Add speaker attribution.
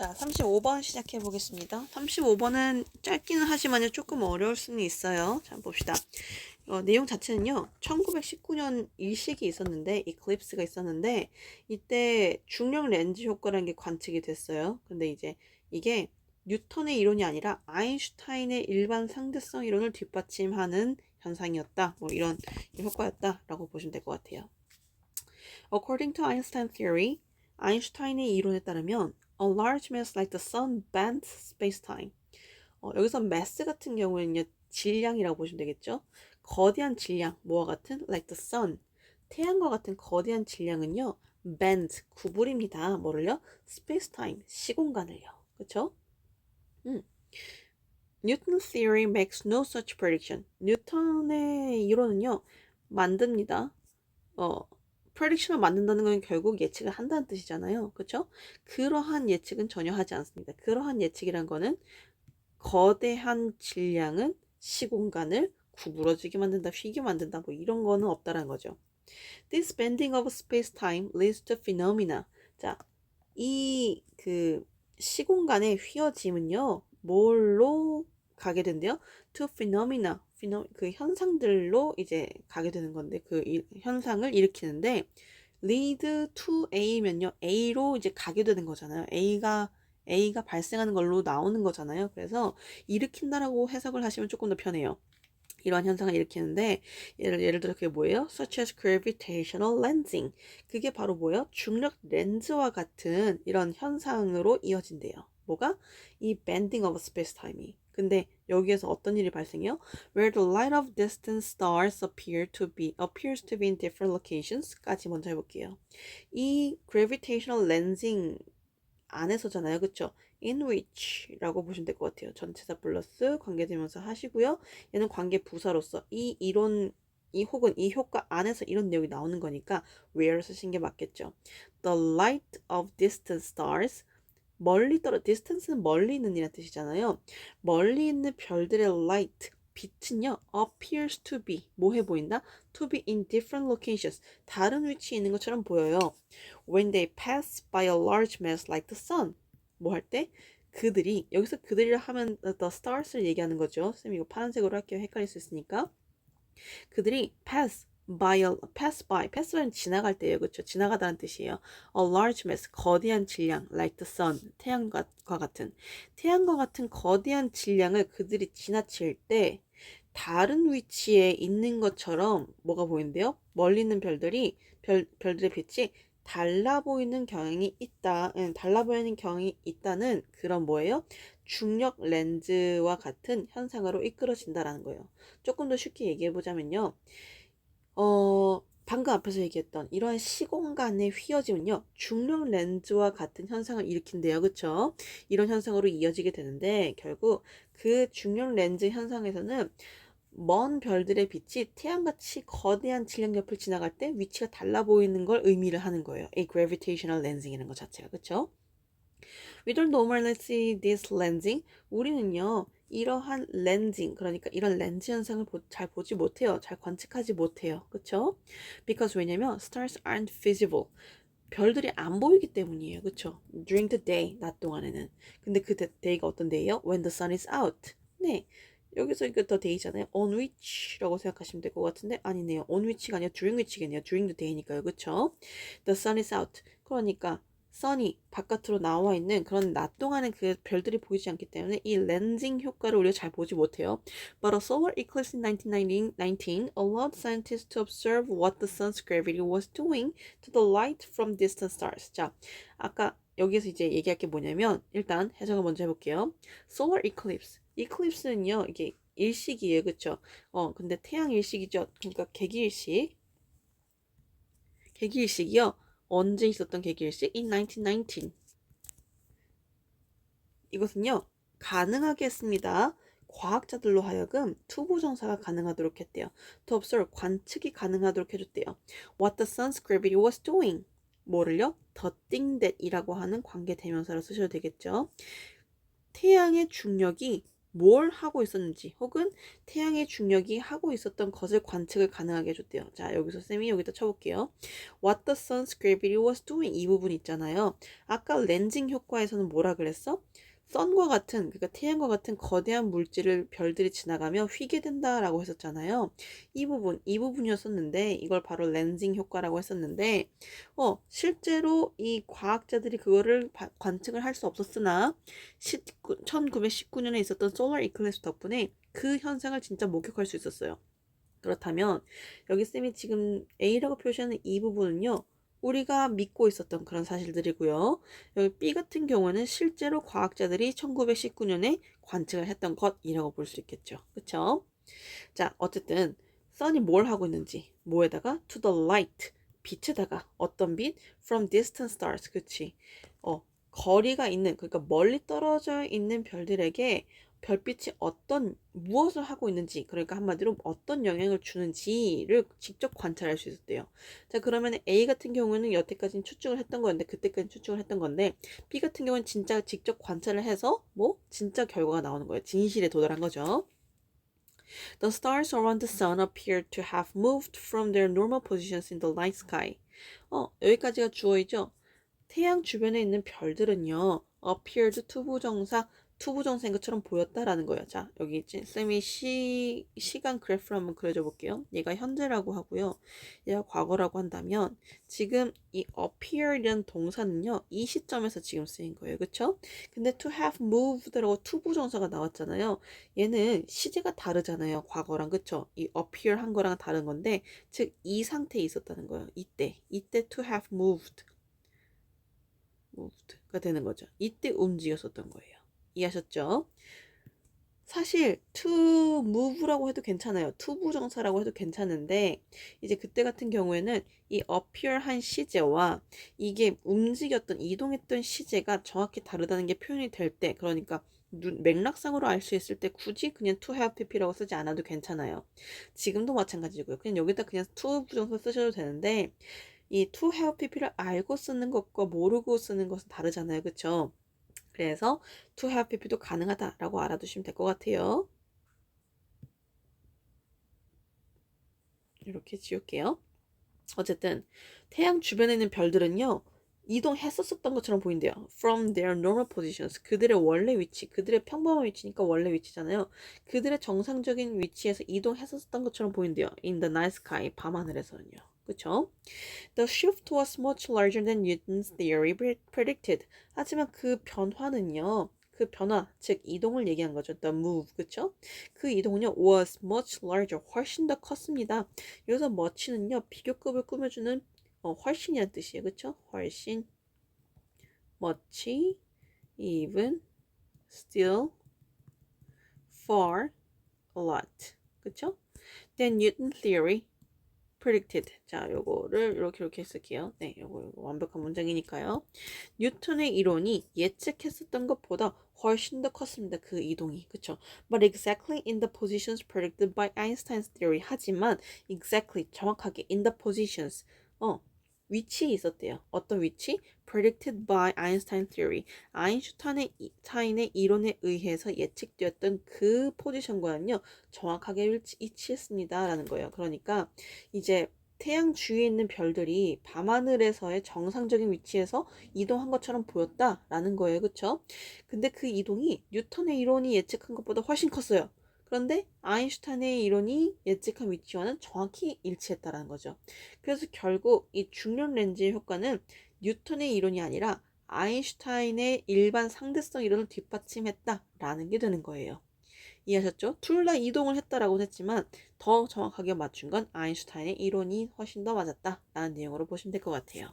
Speaker 1: 자, 35번 시작해 보겠습니다. 35번은 짧기는 하지만 조금 어려울 수는 있어요. 자, 봅시다. 어, 내용 자체는요, 1919년 일식이 있었는데, 이클립스가 있었는데, 이때 중력 렌즈 효과라는 게 관측이 됐어요. 근데 이제 이게 뉴턴의 이론이 아니라 아인슈타인의 일반 상대성 이론을 뒷받침하는 현상이었다. 뭐 이런 효과였다라고 보시면 될 것 같아요. According to Einstein theory, 아인슈타인의 이론에 따르면 a large mass like the sun bends space-time. 어, 여기서 mass 같은 경우에는요, 질량이라고 보시면 되겠죠. 거대한 질량, 뭐와 같은 like the sun, 태양과 같은 거대한 질량은요, bend, 구부립니다. 뭐를요? space-time, 시공간을요. 그쵸? 음. Newton's theory makes no such prediction. 뉴턴의 이론은요, 만듭니다. 어, prediction을 만든다는 건 결국 예측을 한다는 뜻이잖아요. 그렇죠? 그러한 예측은 전혀 하지 않습니다. 그러한 예측이란 거는 거대한 질량은 시공간을 구부러지게 만든다, 휘게 만든다, 뭐 이런 거는 없다라는 거죠. This bending of space-time leads to phenomena. 자, 이 그 시공간의 휘어짐은요, 뭘로 가게 된대요? To phenomena. 그 현상들로 이제 가게 되는 건데 그 현상을 일으키는데 lead to A면요 A로 이제 가게 되는 거잖아요. A가 A가 발생하는 걸로 나오는 거잖아요. 그래서 일으킨다라고 해석을 하시면 조금 더 편해요. 이러한 현상을 일으키는데 예를, 예를 들어 그게 뭐예요? such as gravitational lensing. 그게 바로 뭐예요? 중력 렌즈와 같은 이런 현상으로 이어진대요. 뭐가? 이 bending of space-time이. 근데 여기에서 어떤 일이 발생해요? Where the light of distant stars appear to be appears to be in different locations까지 먼저 해볼게요. 이 gravitational lensing 안에서잖아요, 그쵸? In which라고 보시면 될 것 같아요. 전체사 플러스 관계대명사 하시고요. 얘는 관계 부사로서 이 이론 이 혹은 이 효과 안에서 이런 내용이 나오는 거니까 where 쓰신 게 맞겠죠. The light of distant stars 멀리 떨어 distance는 멀리 있는 이라는 뜻이잖아요. 멀리 있는 별들의 light 빛은요 appears to be 뭐해 보인다? to be in different locations 다른 위치에 있는 것처럼 보여요. when they pass by a large mass like the sun 뭐 할 때? 그들이 여기서 그들이라 하면 the stars를 얘기하는 거죠. 쌤 이거 파란색으로 할게요. 헷갈릴 수 있으니까 그들이 pass by pass by. Pass by는 지나갈 때예요. 그렇죠 지나가다는 뜻이에요. A large mass 거대한 질량 like the sun 태양과 같은. 태양과 같은 거대한 질량을 그들이 지나칠 때 다른 위치에 있는 것처럼 뭐가 보이는데요? 멀리 있는 별들이 별 별들의 빛이 달라 보이는 경향이 있다 응, 달라 보이는 경향이 있다는 그런 뭐예요? 중력 렌즈와 같은 현상으로 이끌어진다라는 거예요. 조금 더 쉽게 얘기해 보자면요 어, 방금 앞에서 얘기했던 이러한 시공간의 휘어짐은요, 중력 렌즈와 같은 현상을 일으킨대요. 그쵸? 이런 현상으로 이어지게 되는데, 결국 그 중력 렌즈 현상에서는 먼 별들의 빛이 태양같이 거대한 질량 옆을 지나갈 때 위치가 달라 보이는 걸 의미를 하는 거예요. 이 gravitational lensing이라는 것 자체가. 그쵸? We don't normally see this lensing. 우리는요, 이러한 렌징 그러니까 이런 렌즈 현상을 보, 잘 보지 못해요. 잘 관측하지 못해요. 그쵸? Because 왜냐면 stars aren't visible. 별들이 안 보이기 때문이에요. 그쵸? During the day, 낮 동안에는. 근데 그 day가 어떤 day요? When the sun is out. 네. 여기서 이거 더 day잖아요. On which라고 생각하시면 될 것 같은데 아니네요. On which가 아니라 during which겠네요. during the day니까요. 그쵸? The sun is out. 그러니까 선이 바깥으로 나와 있는 그런 낮 동안은 그 별들이 보이지 않기 때문에 이 렌징 효과를 우리가 잘 보지 못해요. But a solar eclipse in 1919 allowed scientists to observe what the sun's gravity was doing to the light from distant stars. 자, 아까 여기서 이제 얘기할 게 뭐냐면 일단 해석을 먼저 해볼게요. Solar eclipse. eclipse는요 이게 일식이에요, 그렇죠? 어, 근데 태양 일식이죠. 그러니까 개기일식. 개기일식이요. 언제 있었던 계기일식? In 1919. 이것은요, 가능하게 했습니다. 과학자들로 하여금 투부 정사가 가능하도록 했대요. To observe, 관측이 가능하도록 해줬대요. What the sun's gravity was doing. 뭐를요? The thing that 이라고 하는 관계 대명사를 쓰셔도 되겠죠. 태양의 중력이 뭘 하고 있었는지 혹은 태양의 중력이 하고 있었던 것을 관측을 가능하게 해줬대요. 자 여기서 쌤이 여기다 쳐볼게요. What the sun's gravity was doing 이 부분 있잖아요. 아까 렌징 효과에서는 뭐라 그랬어? 선과 같은 그러니까 태양과 같은 거대한 물질을 별들이 지나가며 휘게 된다라고 했었잖아요. 이 부분 이 부분이었었는데 이걸 바로 렌징 효과라고 했었는데 어 실제로 이 과학자들이 그거를 바, 관측을 할 수 없었으나 1919년에 있었던 솔라 이클립스 덕분에 그 현상을 진짜 목격할 수 있었어요. 그렇다면 여기 쌤이 지금 A라고 표시하는 이 부분은요. 우리가 믿고 있었던 그런 사실들이고요. 여기 B 같은 경우는 실제로 과학자들이 1919년에 관측을 했던 것이라고 볼 수 있겠죠. 그쵸? 자, 어쨌든 선이 뭘 하고 있는지 뭐에다가 to the light 빛에다가 어떤 빛 from distant stars 그치? 어, 거리가 있는 그러니까 멀리 떨어져 있는 별들에게 별빛이 어떤 무엇을 하고 있는지 그러니까 한마디로 어떤 영향을 주는지를 직접 관찰할 수 있었대요. 자 그러면 A 같은 경우는 여태까지는 추측을 했던 거였는데 그때까지 추측을 했던 건데 B 같은 경우는 진짜 직접 관찰을 해서 뭐 진짜 결과가 나오는 거예요. 진실에 도달한 거죠. The stars around the sun appear to have moved from their normal positions in the night sky. 어 여기까지가 주어이죠. 태양 주변에 있는 별들은요. appeared 투부정사 투부정사인 것처럼 보였다라는 거예요. 자, 여기 있지. 쌤이 시, 시간 그래프를 한번 그려줘 볼게요. 얘가 현재라고 하고요. 얘가 과거라고 한다면 지금 이 appear이라는 동사는요. 이 시점에서 지금 쓰인 거예요. 그쵸? 근데 to have moved라고 투부정사가 나왔잖아요. 얘는 시제가 다르잖아요. 과거랑 그쵸? 이 appear 한 거랑 다른 건데 즉 이 상태에 있었다는 거예요. 이때. 이때 to have moved. Moved가 되는 거죠. 이때 움직였었던 거예요. 이해하셨죠? 사실 to move라고 해도 괜찮아요. to 부정사라고 해도 괜찮은데 이제 그때 같은 경우에는 이 appear 한 시제와 이게 움직였던 이동했던 시제가 정확히 다르다는 게 표현이 될 때 그러니까 맥락상으로 알 수 있을 때 굳이 그냥 to have pp라고 쓰지 않아도 괜찮아요. 지금도 마찬가지고요. 그냥 여기다 그냥 to 부정사 쓰셔도 되는데 이 to have pp를 알고 쓰는 것과 모르고 쓰는 것은 다르잖아요. 그쵸? 그래서 to have pp도 가능하다라고 알아두시면 될 것 같아요. 이렇게 지울게요. 어쨌든 태양 주변에 있는 별들은요. 이동했었었던 것처럼 보인대요. From their normal positions. 그들의 원래 위치, 그들의 평범한 위치니까 원래 위치잖아요. 그들의 정상적인 위치에서 이동했었던 것처럼 보인대요. In the night sky, 밤하늘에서는요. 그쵸? The shift was much larger than Newton's theory predicted. 하지만 그 변화는요. 그 변화, 즉 이동을 얘기한 거죠. The move, 그쵸? 그 이동은요, was much larger, 훨씬 더 컸습니다. 여기서 much는요, 비교급을 꾸며주는 어, 훨씬이란 뜻이에요, 그쵸? 훨씬, much, even, still, far, a lot, 그쵸? Then Newton theory predicted. 자, 요거를 이렇게 이렇게 쓸게요. 네, 요거, 요거 완벽한 문장이니까요. 뉴턴의 이론이 예측했었던 것보다 훨씬 더 컸습니다. 그 이동이. 그쵸? But exactly in the positions predicted by Einstein's theory. 하지만 exactly 정확하게 in the positions. 어, 위치에 있었대요. 어떤 위치? predicted by Einstein theory. 아인슈타인의 타인의 이론에 의해서 예측되었던 그 포지션과는요. 정확하게 일치했습니다라는 거예요. 그러니까 이제 태양 주위에 있는 별들이 밤하늘에서의 정상적인 위치에서 이동한 것처럼 보였다라는 거예요. 그쵸? 근데 그 이동이 뉴턴의 이론이 예측한 것보다 훨씬 컸어요. 그런데 아인슈타인의 이론이 예측한 위치와는 정확히 일치했다라는 거죠. 그래서 결국 이 중력 렌즈의 효과는 뉴턴의 이론이 아니라 아인슈타인의 일반 상대성 이론을 뒷받침했다라는 게 되는 거예요. 이해하셨죠? 둘 다 이동을 했다라고 했지만 더 정확하게 맞춘 건 아인슈타인의 이론이 훨씬 더 맞았다라는 내용으로 보시면 될 것 같아요.